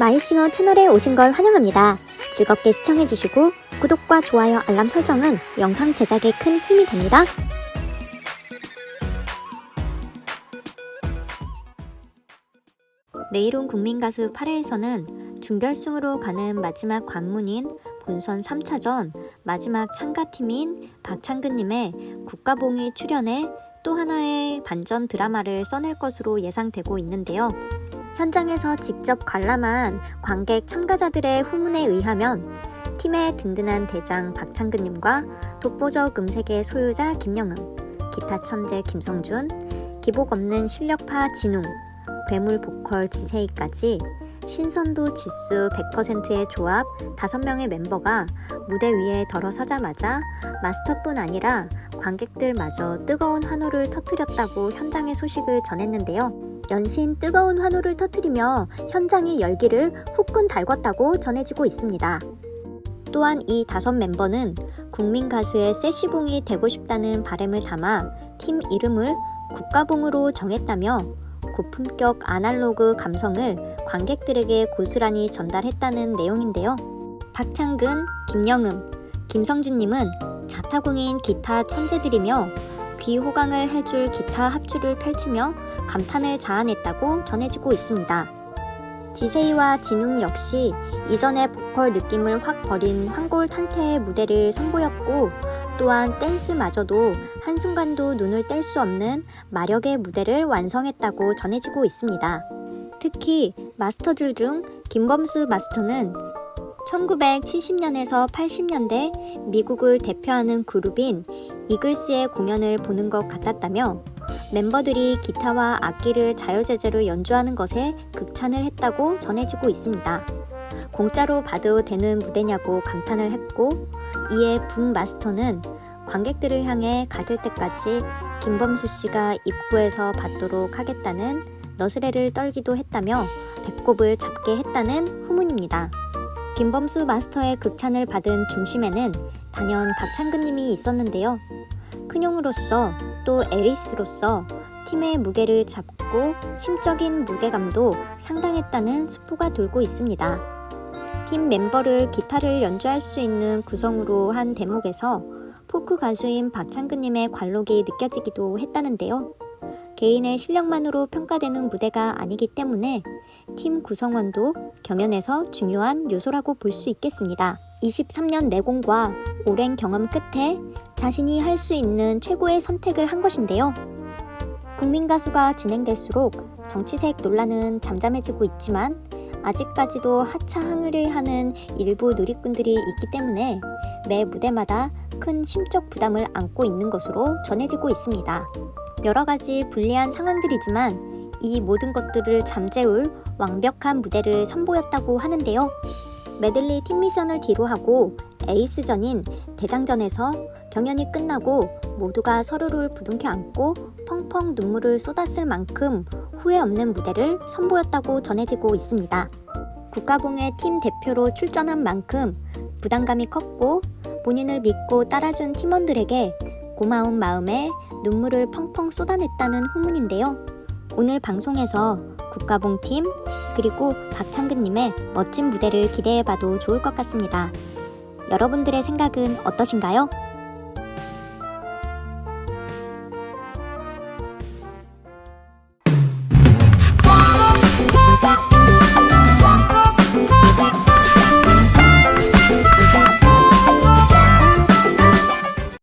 마이싱어 채널에 오신 걸 환영합니다. 즐겁게 시청해주시고 구독과 좋아요, 알람 설정은 영상 제작에 큰 힘이 됩니다. 내일 온 국민가수 8회에서는 준결승으로 가는 마지막 관문인 본선 3차전 마지막 참가팀인 박창근님의 국가봉이 출연해 또 하나의 반전 드라마를 써낼 것으로 예상되고 있는데요. 현장에서 직접 관람한 관객 참가자들의 후문에 의하면 팀의 든든한 대장 박창근님과 독보적 음색의 소유자 김영음, 기타 천재 김성준, 기복 없는 실력파 진웅, 괴물 보컬 지세이까지 신선도 지수 100%의 조합 5명의 멤버가 무대 위에 들어서자마자 마스터뿐 아니라 관객들마저 뜨거운 환호를 터뜨렸다고 현장의 소식을 전했는데요. 연신 뜨거운 환호를 터뜨리며 현장의 열기를 후끈 달궜다고 전해지고 있습니다. 또한 이 다섯 멤버는 국민 가수의 세시봉이 되고 싶다는 바람을 담아 팀 이름을 국가봉으로 정했다며 고품격 아날로그 감성을 관객들에게 고스란히 전달했다는 내용인데요. 박창근, 김영음, 김성준님은 자타공인 기타 천재들이며 귀호강을 해줄 기타 합주를 펼치며 감탄을 자아냈다고 전해지고 있습니다. 지세이와 진웅 역시 이전의 보컬 느낌을 확 버린 황골 탈퇴의 무대를 선보였고 또한 댄스마저도 한순간도 눈을 뗄 수 없는 마력의 무대를 완성했다고 전해지고 있습니다. 특히 마스터들 중 김범수 마스터는 1970년에서 80년대 미국을 대표하는 그룹인 이글스의 공연을 보는 것 같았다며 멤버들이 기타와 악기를 자유제재로 연주하는 것에 극찬을 했다고 전해지고 있습니다. 공짜로 봐도 되는 무대냐고 감탄을 했고 이에 붐 마스터는 관객들을 향해 가들 때까지 김범수 씨가 입구에서 받도록 하겠다는 너스레를 떨기도 했다며 배꼽을 잡게 했다는 후문입니다. 김범수 마스터의 극찬을 받은 중심에는 단연 박창근님이 있었는데요. 큰형으로서 또 에리스로서 팀의 무게를 잡고 심적인 무게감도 상당했다는 수포가 돌고 있습니다. 팀 멤버를 기타를 연주할 수 있는 구성으로 한 대목에서 포크 가수인 박창근님의 관록이 느껴지기도 했다는데요. 개인의 실력만으로 평가되는 무대가 아니기 때문에 팀 구성원도 경연에서 중요한 요소라고 볼 수 있겠습니다. 23년 내공과 오랜 경험 끝에 자신이 할 수 있는 최고의 선택을 한 것인데요. 국민 가수가 진행될수록 정치색 논란은 잠잠해지고 있지만 아직까지도 하차항의를 하는 일부 누리꾼들이 있기 때문에 매 무대마다 큰 심적 부담을 안고 있는 것으로 전해지고 있습니다. 여러 가지 불리한 상황들이지만 이 모든 것들을 잠재울 완벽한 무대를 선보였다고 하는데요. 메들리 팀 미션을 뒤로하고 에이스전인 대장전에서 경연이 끝나고 모두가 서로를 부둥켜 안고 펑펑 눈물을 쏟았을 만큼 후회 없는 무대를 선보였다고 전해지고 있습니다. 국가봉의 팀 대표로 출전한 만큼 부담감이 컸고 본인을 믿고 따라준 팀원들에게 고마운 마음에 눈물을 펑펑 쏟아냈다는 후문인데요. 오늘 방송에서 국가봉 팀 그리고 박창근님의 멋진 무대를 기대해봐도 좋을 것 같습니다. 여러분들의 생각은 어떠신가요?